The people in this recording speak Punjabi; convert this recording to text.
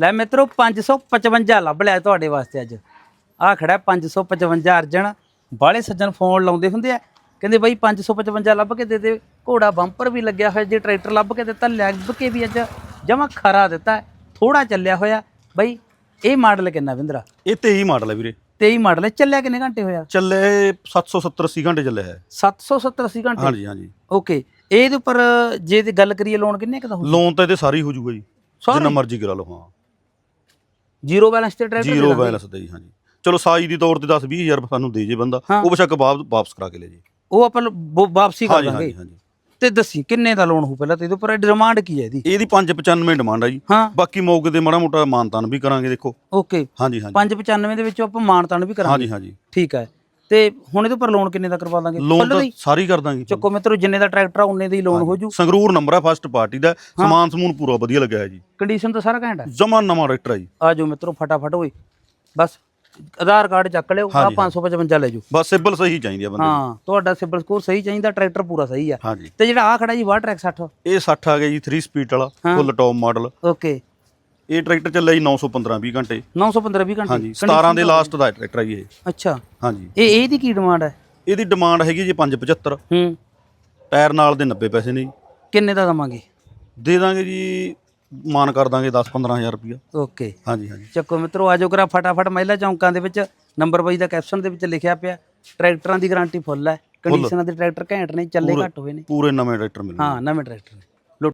ਲੈ ਮਿੱਤਰੋ 555 ਲੱਭ ਲਿਆ ਤੁਹਾਡੇ ਵਾਸਤੇ ਅੱਜ। ਆ ਖੜਾ 555 ਅਰਜਨ ਬਾਲੇ ਸੱਜਣ ਫੋਨ ਲਾਉਂਦੇ ਹੁੰਦੇ ਆ। ਕਹਿੰਦੇ ਬਾਈ 555 ਲੱਭ ਕੇ ਦੇ ਦੇ। ਘੋੜਾ ਬੰਪਰ ਵੀ ਲੱਗਿਆ ਹੋਇਆ ਜੇ ਟਰੈਕਟਰ ਲੱਭ ਕੇ ਦਿੱਤਾ ਲੱਭ ਕੇ ਵੀ ਅੱਜ ਜਮਾ ਖਰਾ ਦਿੱਤਾ। ਥੋੜਾ ਚੱਲਿਆ ਹੋਇਆ। ਬਾਈ ਇਹ ਮਾਡਲ ਕਿੰਨਾ ਵਿੰਦਰਾ? ਇਹ 23 ਮਾਡਲ ਹੈ ਵੀਰੇ। 23 ਮਾਡਲ ਹੈ ਚੱਲਿਆ ਕਿੰਨੇ ਘੰਟੇ ਹੋਇਆ? ਚੱਲੇ 770 80 ਘੰਟੇ ਚੱਲਿਆ ਹੈ 770 80 ਘੰਟੇ? ਹਾਂਜੀ ਹਾਂਜੀ। ਓਕੇ ਇਹਦੇ ਉੱਪਰ ਜੇ ਗੱਲ ਕਰੀਏ ਲੋਨ ਕਿੰਨੇ ਕੁ ਦਾ ਹੋਊ? ਲੋਨ ਤਾਂ ਇਹਦੇ ਸਾਰੀ ਹੋ ਜਾਊਗਾ ਜੀ? ਜਿੰਨਾ ਮਰਜ਼ੀ ਕਰਾ ਲਓ ਹਾਂ। ਜ਼ੀਰੋ ਬੈਲੈਂਸ ਤੇ ਟਰੈਕਟਰ ਜ਼ੀਰੋ ਬੈਲੈਂਸ ਦਾ ਜੀ ਹਾਂਜੀ। ਚਲੋ ਸਾਈ ਦੀ ਤੌਰ ਤੇ 10 20000 ਸਾਨੂੰ ਦੇ ਜੇ ਬੰਦਾ ਹਾਂ। ਉਹ ਬਸ਼ੱਕ ਵਾਪ- ਵਾਪਸ ਕਰਾ ਕੇ ਲੈ ਜੇ। ਉਹ ਆਪਾਂ ਬ- ਵਾਪਸੀ ਕਰ ਹਾਂਜੀ ਦਾਂਗੇ। ਹਾਂਜੀ ਹਾਂਜੀ। ਤੇ ਦੱਸੀ ਕਿੰਨੇ ਦਾ ਲੋਨ ਹੋਊ ਪਹਿਲਾਂ ਤੇ ਇਹਦੇ ਉੱਪਰ ਡਿਮਾਂਡ ਕੀ ਹੈ ਇਹਦੀ? ਇਹਦੀ 595 ਡਿਮਾਂਡ ਆ ਜੀ। ਹਾਂ। ਬਾਕੀ ਮੌਕੇ ਤੇ ਮਾੜਾ ਮੋਟਾ ਮਾਨਤਾਨ ਵੀ ਕਰਾਂਗੇ ਦੇਖੋ। ਓਕੇ। ਹਾਂਜੀ ਹਾਂਜੀ। 595 ਦੇ ਵਿੱਚੋਂ ਆਪਾਂ ਮਾਨਤਾਨ ਵੀ ਕਰਾਂਗੇ। ਹਾਂਜੀ ਹਾਂਜੀ। ਠੀਕ ਹੈ। ਤੇ ਹੁਣ ਇਹਦੇ ਉੱਪਰ ਲੋਨ ਕਿੰਨੇ ਦਾ ਕਰਵਾ ਦਾਂਗੇ? ਲੋਨ ਤਾਂ? ਸਾਰੀ ਕਰ ਦਾਂਗੇ ਚੱਕੋ ਮਿੱਤਰੋ ਜਿੰਨੇ ਦਾ ਟਰੈਕਟਰ ਆ ਉਨੇ ਦਾ ਹੀ ਲੋਨ ਹੋ ਜੂ ਸੰਗਰੂਰ ਨੰਬਰ ਆ ਫਸਟ ਪਾਰਟੀ ਦਾ। ਸਮਾਨ ਸਮੂਨ ਪੂਰਾ ਵਧੀਆ ਲੱਗਿਆ ਹੈ ਜੀ। ਕੰਡੀਸ਼ਨ ਤਾਂ ਸਾਰਾ ਘੈਂਟ ਹੈ। ਜਮਾ ਨਵਾਂ ਟਰੈਕਟਰ ਆ ਜੀ। ਆ ਜਾਓ ਮਿੱਤਰੋ ਫਟਾਫਟ ਹੋਏ ਬਸ ਆਧਾਰ ਕਾਰਡ ਚੱਕ ਲਿਓ ਆ ਹਾਂਜੀ, 555 ਲੈ ਜਾਓ। ਬਸ ਸਿਬਲ ਸਹੀ ਚਾਹੀਦੀ ਆ ਬੰਦੇ। ਹਾਂ ਤੁਹਾਡਾ ਸਿਬਲ ਸਕੋਰ ਸਹੀ ਚਾਹੀਦਾ ਟਰੈਕਟਰ ਪੂਰਾ ਸਹੀ ਆ। ਤੇ ਜਿਹੜਾ ਆ ਖੜਾ ਜੀ ਵਾਹ ਟਰੈਕ 60 ਇਹ 60 ਆ ਗਿਆ ਜੀ 3 ਸਪੀਡ ਵਾਲਾ। ਫੁੱਲ ਟੌਪ ਮਾਡਲ ਓਕੇ ਇਹ ਟਰੈਕਟਰ ਚੱਲਿਆ ਜੀ 915 20 ਘੰਟੇ। 915 20 ਘੰਟੇ। ਹਾਂਜੀ 17 ਦੇ ਲਾਸਟ ਦਾ ਟਰੈਕਟਰ ਜੀ ਇਹ। ਅੱਛਾ। ਹਾਂਜੀ। ਇਹ ਇਹਦੀ ਕੀ ਡਿਮਾਂਡ ਹੈ? ਇਹਦੀ ਡਿਮਾਂਡ ਹੈਗੀ ਜੀ 575 ਹੂੰ। ਟਾਇਰ ਨਾਲ ਦੇ 90 ਪੈਸੇ ਨੇ ਜੀ। ਕਿੰਨੇ ਦਾ ਦਵਾਂਗੇ? ਦੇ ਦਾਂਗੇ ਜੀ ਮਾਨ ਕਰ ਦਾਂਗੇ 10 15000 ਰੁਪਇਆ ਓਕੇ। ਹਾਂਜੀ ਹਾਂਜੀ। ਚੱਕੋ ਮਿੱਤਰੋ ਆਜੋ ਕਰਾ ਫਟਾਫਟ ਮਹਿਲਾ ਚੌਂਕਾਂ ਦੇ ਵਿੱਚ। ਨੰਬਰ ਬਾਈ ਦਾ ਕੈਪਸ਼ਨ ਦੇ ਵਿੱਚ ਲਿਖਿਆ ਪਿਆ। ਟਰੈਕਟਰਾਂ ਦੀ ਗਾਰੰਟੀ ਫੁੱਲ ਹੈ। ਕੰਡੀਸ਼ਨਾਂ ਦੇ ਟਰੈਕਟਰ ਘੈਂਟ ਨੇ ਚੱਲੇ ਘੱਟ ਹੋਏ ਨੇ। ਪੂਰੇ ਨਵੇਂ ਟਰੈਕਟਰ ਮਿਲਣਗੇ। ਹਾਂ ਨਵੇਂ ਟਰੈਕਟਰ ਨੇ।